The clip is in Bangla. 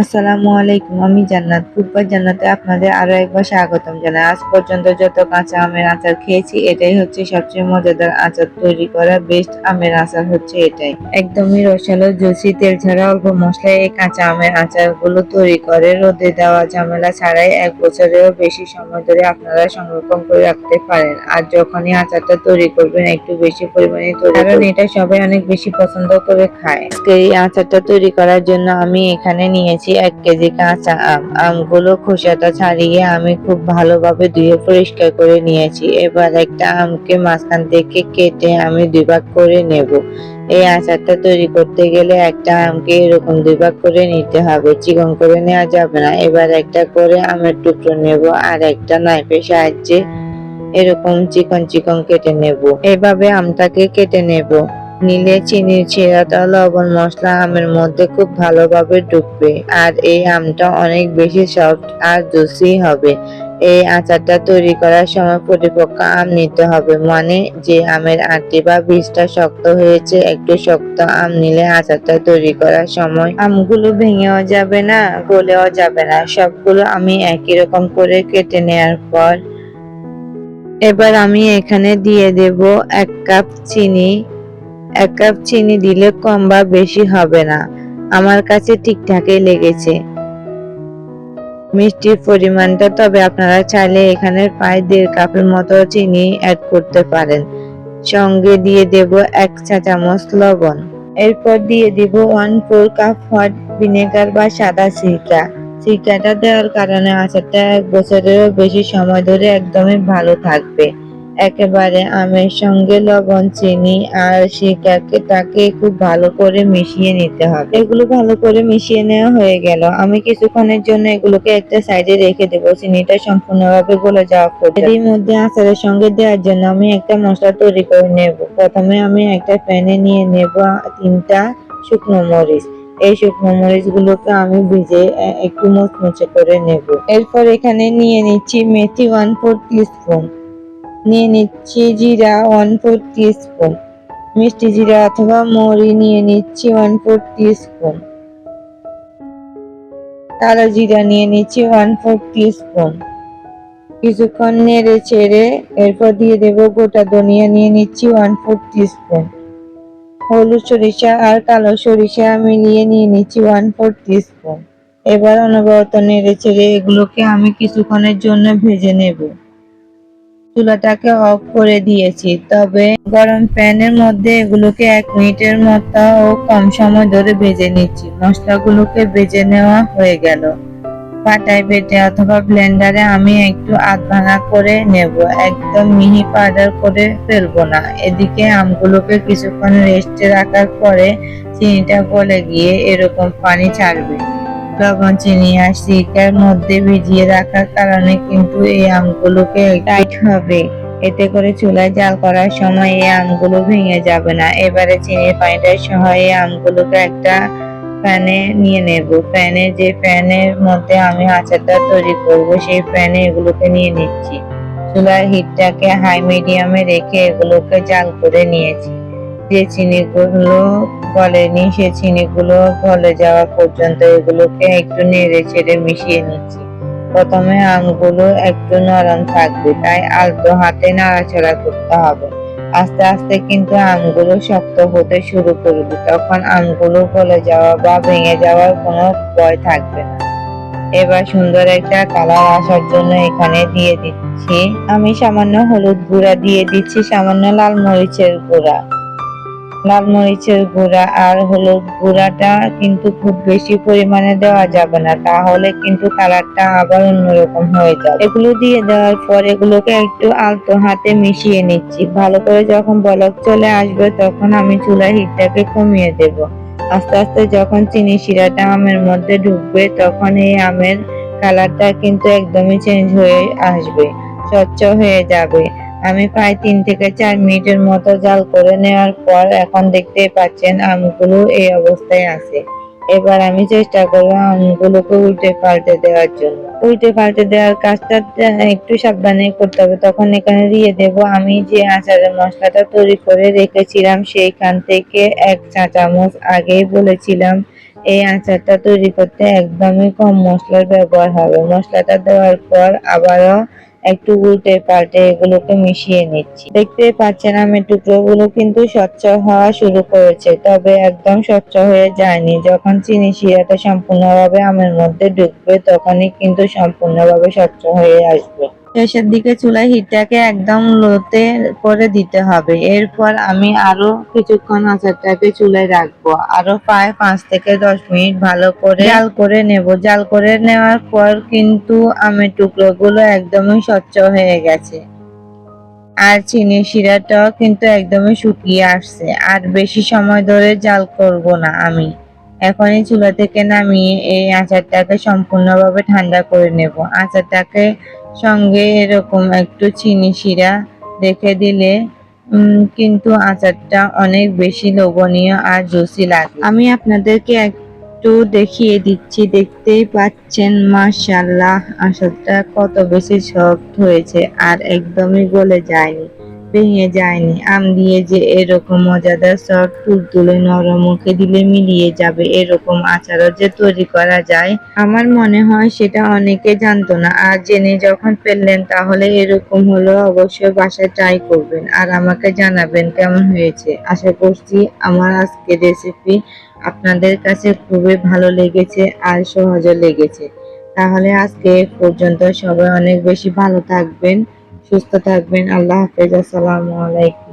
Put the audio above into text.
আসসালামু আলাইকুম, আমি জান্নাত। ফুটবল জান্নাতে আপনাদের আরও একবার স্বাগতম জানাই। আজ পর্যন্ত যত কাঁচা আমের আচার খেয়েছি, এটাই হচ্ছে সবচেয়ে মজাদার আচার তৈরি করা বেস্ট আমের আচার হচ্ছে এটাই। একদমই রসালো, জুসি, তেল ছাড়া অল্প মশলায় এই কাঁচা আমের আচারগুলো তৈরি করে। রোদে দেওয়া ঝামেলা ছাড়াই এক বছরেরও বেশি সময় ধরে আপনারা সংরক্ষণ করে রাখতে পারেন। আর যখনই আচারটা তৈরি করবেন, একটু বেশি পরিমাণে তৈরি কারণ এটা সবাই অনেক বেশি পছন্দ করে খায়। এই আচারটা তৈরি করার জন্য আমি এখানে নিয়েছি এক কেজি কাঁচা আম। আমগুলো খোসাটা ছাড়িয়ে আমি খুব ভালোভাবে ধুয়ে পরিষ্কার করে নিয়েছি। এবার একটা আমকে মাঝখান থেকে কেটে আমি দুই ভাগ করে নেব। এই আচারটা তৈরি করতে গেলে একটা আমকে এরকম দুই ভাগ করে নিতে হবে। চিকন করে নেওয়া যাবে না। এবার একটা করে আমের টুকরো নেব আর একটা নাইফের সাহায্যে এরকম চিকন চিকন কেটে নেব। এভাবে আমটাকে কেটে নেব। নিলে চিনির ছিঁড়াটা লবণ মশলা আমের মধ্যে খুব ভালোভাবে ঢুকবে আর এই আমটা অনেক বেশি সফট আর জুসি হবে। এই আচারটা তৈরি করার সময় পরিপক্ক আম নিতে হবে। মানে যে আমের আটি বা বীজটা শক্ত হয়েছে, একটু শক্ত আম নিলে আচারটা তৈরি করার সময় আমগুলো ভেঙেও যাবে না, গলেও যাবে না। সবগুলো আমি একই রকম করে কেটে নেওয়ার পর এবার আমি এখানে দিয়ে দেব এক কাপ চিনি এক কাপ চিনি দিলে কম বা বেশি হবে না। আমার কাছে ঠিকঠাকই লেগেছে। মিষ্টির পরিমাণটা তবে আপনারা চাইলে এখানে প্রায় দেড় কাপের মতো চিনি অ্যাড করতে পারেন। সঙ্গে দিয়ে দেব এক চা চামচ লবণ। এরপর দিয়ে দিব one four cup hot vinegar বা সাদা সিরকা। সিরকাটা দেওয়ার কারণে আচারটা এক বছরেরও বেশি সময় ধরে একদমই ভালো থাকবে। একেবারে আমের সঙ্গে লবণ, চিনি আর সিরকাকে তাকে খুব ভালো করে মিশিয়ে নিতে হবে। এগুলো ভালো করে মিশিয়ে নেওয়া হয়ে গেল। আমি কিছুক্ষণের জন্য এগুলোকে একটা সাইডে রেখে দেবো। চিনিটা সম্পূর্ণভাবে গলে যাওয়া পর্যন্ত। এর মধ্যে আচারের সঙ্গে দেওয়ার জন্য আমি একটা মশলা তৈরি করে নেব। প্রথমে আমি একটা প্যানে নিয়ে নেব তিনটা শুকনো মরিচ। এই শুকনো মরিচ গুলোকে আমি ভিজে একটু মুচমুচে করে নেব। এরপর এখানে নিয়ে নিচ্ছি মেথি ওয়ান ফোর স্পুন। নিয়ে নিচ্ছি জিরা ওয়ান ফোর স্পুন মিষ্টি জিরা অথবা মৌরি নিয়ে নিচ্ছি ওয়ান ফোর স্পুন কালো জিরা নিয়ে নিচ্ছি ওয়ান ফোর স্পুন কিছুক্ষণ নেড়ে ছেড়ে এরপর দিয়ে দেব গোটা ধনিয়া নিয়ে নিচ্ছি ওয়ান ফোর স্পুন হলুদ সরিষা আর কালো সরিষা মিলিয়ে নিয়ে নিয়ে নিচ্ছি ওয়ান ফোর স্পুন এবার অনবরত নেড়ে ছেড়ে এগুলোকে আমি কিছুক্ষণের জন্য ভেজে নেব। চুলাটাকে অফ করে দিয়েছি। তবে গরম প্যানের মধ্যে এগুলোকে এক মিনিটের মতো ও কম সময় ধরে ভেজে নিচ্ছি। মশলাগুলোকে ভেজে নেওয়া হয়ে গেল। পাটায় বেটে অথবা ব্লেন্ডারে আমি একটু আধ ভাঙা করে নেব। একদম মিহি পাউডার করে ফেলব না। এদিকে আমগুলোকে কিছুক্ষণ রেস্টে রাখার পরে চিনিটা গলে গিয়ে এরকম পানি ছাড়বে। লবণ চিনি আর সিরকার মধ্যে ভিজিয়ে রাখার কারণে কিন্তু এই আমগুলোকে টাইট হবে। এতে করে চুলায় জাল করার সময় এই আমগুলো ভেঙে যাবে না। এবারে চিনির পানিটা সহ এই আমগুলোকে একটা প্যানে নিয়ে নেব। প্যানে যে প্যানের মধ্যে আমি আচারটা তৈরি করব, সেই প্যানে এগুলোকে নিয়ে নিচ্ছি। চুলার হিটটাকে হাই মিডিয়ামে রেখে এগুলোকে জাল করে নিয়েছি। যে চিনিগুলো গলেনি সে চিনিগুলো গলে যাওয়া পর্যন্ত এগুলোকে একটু নেড়ে ছেড়ে মিশিয়ে নিচ্ছি। প্রথমে আমগুলো একটু নরম থাকবে, তাই আলতো হাতে নাড়াচাড়া করতে হবে। আস্তে আস্তে কিন্তু আমগুলো শক্ত হতে শুরু করবে, তখন আমগুলো গলে যাওয়া বা ভেঙে যাওয়ার কোনো ভয় থাকবে না। এবার সুন্দর একটা কালার আসার জন্য এখানে দিয়ে দিচ্ছি। আমি সামান্য হলুদ গুঁড়া দিয়ে দিচ্ছি, সামান্য লাল মরিচের গুঁড়া। লাল মরিচের গুঁড়া আর হলুদ গুঁড়াটা কিন্তু খুব বেশি পরিমাণে দেওয়া যাবে না। তাহলে কিন্তু কালারটা আবার অন্যরকম হয়ে যাবে। এগুলো দিয়ে দেওয়ার পর এগুলোকে একটু আলতো হাতে মিশিয়ে নিচ্ছি। ভালো করে যখন বলক চলে আসবে তখন আমি চুলার হিটটাকে কমিয়ে দেব। আস্তে আস্তে যখন চিনি শিরাটা আমের মধ্যে ঢুকবে তখন এই আমের কালারটা কিন্তু একদমই চেঞ্জ হয়ে আসবে। স্বচ্ছ হয়ে যাবে। আমি প্রায় তিন থেকে চার মিনিটের মতো জাল করে নেওয়ার পর এখন দেখতে পাচ্ছেন আমগুলো এই অবস্থায় আছে। এবার আমি চেষ্টা করব আমগুলোকে উল্টে পাল্টে দেওয়ার জন্য। উল্টে পাল্টে দেওয়ার কাজটা একটু সাবধানে করতে হবে। তখন এখানে দিয়ে দেব আমি যে আচারের মশলাটা তৈরি করে রেখেছিলাম সেইখান থেকে এক চা চামচ আগেই বলেছিলাম, এই আচারটা তৈরি করতে একদমই কম মশলার ব্যবহার হবে। মশলাটা দেওয়ার পর আবারও একটু উল্টে পাল্টে এগুলোকে মিশিয়ে নিচ্ছি। দেখতে পাচ্ছেন আমের টুকরোগুলো কিন্তু স্বচ্ছ হওয়া শুরু করেছে, তবে একদম স্বচ্ছ হয়ে যায়নি। যখন চিনি শিরাটা সম্পূর্ণভাবে আমের মধ্যে ঢুকবে, তখনই কিন্তু সম্পূর্ণভাবে স্বচ্ছ হয়ে আসবে। শেষের দিকে চুলায় হিটটাকে একদম লোতে করে দিতে হবে। এরপর আমি আরও কিছুক্ষণ আচারটাকে চুলায় রাখব। আরও প্রায় পাঁচ থেকে দশ মিনিট ভালো করে জাল করে নেব। জাল করে নেওয়ার পর কিন্তু আমের টুকরোগুলো একদমই স্বচ্ছ হয়ে গেছে। আর চিনি শিরাটাও কিন্তু একদমই শুকিয়ে আসছে। আর বেশি সময় ধরে জাল করব না আমি। এখনই চুলা থেকে নামিয়ে এই আচারটাকে সম্পূর্ণভাবে ঠান্ডা করে নেব। আচারটাকে সঙ্গে এরকম একটু চিনি শিরা রেখে দিলে কিন্তু আচারটা অনেক বেশি লোভনীয় আর জুসি লাগে। আমি আপনাদেরকে একটু দেখিয়ে দিচ্ছি, দেখতেই পাচ্ছেন মাশাল্লাহ আচারটা কত বেশি সফট হয়েছে আর একদমই গলে যায়নি। ভেঙে যায়নি। আম দিয়ে যে এরকম মজাদার সফট তুলতুলে নরম মুখে দিলে মিলিয়ে যাবে এরকম আচারও যে তৈরি করা যায়। আমার মনে হয় সেটা অনেকে জানতো না। আর জেনে যখন ফেললেন, তাহলে এরকম হলো অবশ্যই বাসায় ট্রাই করবেন। আর আমাকে জানাবেন কেমন হয়েছে। আশা করছি আমার আজকের রেসিপি আপনাদের কাছে খুবই ভালো লেগেছে আর সহজও লেগেছে। তাহলে আজকে পর্যন্ত সবাই অনেক বেশি ভালো থাকবেন। সুস্থ থাকবেন। আল্লাহ হাফেজ। আসসালামু আলাইকুম।